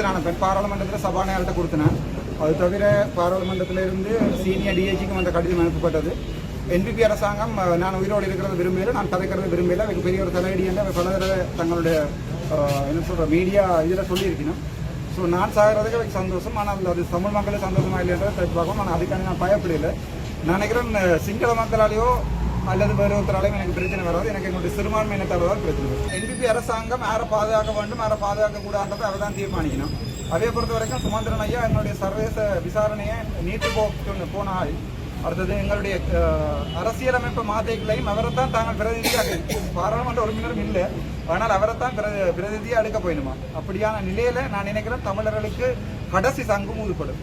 நான் பெண் பாராளுமன்றத்தில் சபாநாயகர்கிட்ட கொடுத்தினேன் அது தவிர பாராளுமன்றத்தில் இருந்து சீனியர் டிஐஜிக்கும் அந்த கடிதம் அனுப்பப்பட்டது. என்பிபி அரசாங்கம் நான் உயிரோடு இருக்கிறது விரும்பல நான் கதைக்கிறது விரும்பல எனக்கு பெரிய ஒரு தலையடி என்று பல தடவை தங்களுடைய என்ன சொல்கிற மீடியா இதில் சொல்லியிருக்கணும். ஸோ நான் சாகிறதுக்கு எனக்கு சந்தோஷம். ஆனால் அது தமிழ் மக்களுக்கு சந்தோஷமா இல்லைன்றதை தெரிஞ்சு பார்க்கணும் ஆனால் அதுக்காக நான் பயப்படலை. நான் நினைக்கிறேன் சிங்கள மக்களாலேயோ அல்லது வேறு ஒருத்தராலையும் எனக்கு பிரச்சனை வராது. எனக்கு எங்களுடைய சிறுபான்மை இனத்தால் தான் பிரச்சனை வரும். என்பிபி அரசாங்கம் யாரை பாதுகாக்க வேண்டும் யாரை பாதுகாக்க கூடாதுன்றதை அவர் தான் தீர்மானிக்கணும். அதே பொறுத்த வரைக்கும் சுமந்திரன் ஐயா எங்களுடைய சர்வதேச விசாரணையை நீட்டு போட்டு போனால் அடுத்தது எங்களுடைய அரசியலமைப்பு அரசியலமைப்பு மாத்தைகளையும் தான் தாங்கள் பிரதிநிதியாக பாராளுமன்ற உறுப்பினரும் இல்லை. ஆனால் அவரை தான் பிரதி பிரதிநிதியாக எடுக்க போயிடுமா? அப்படியான நிலையில நான் நினைக்கிறேன் தமிழர்களுக்கு கடைசி சங்கம் ஊதுப்படும்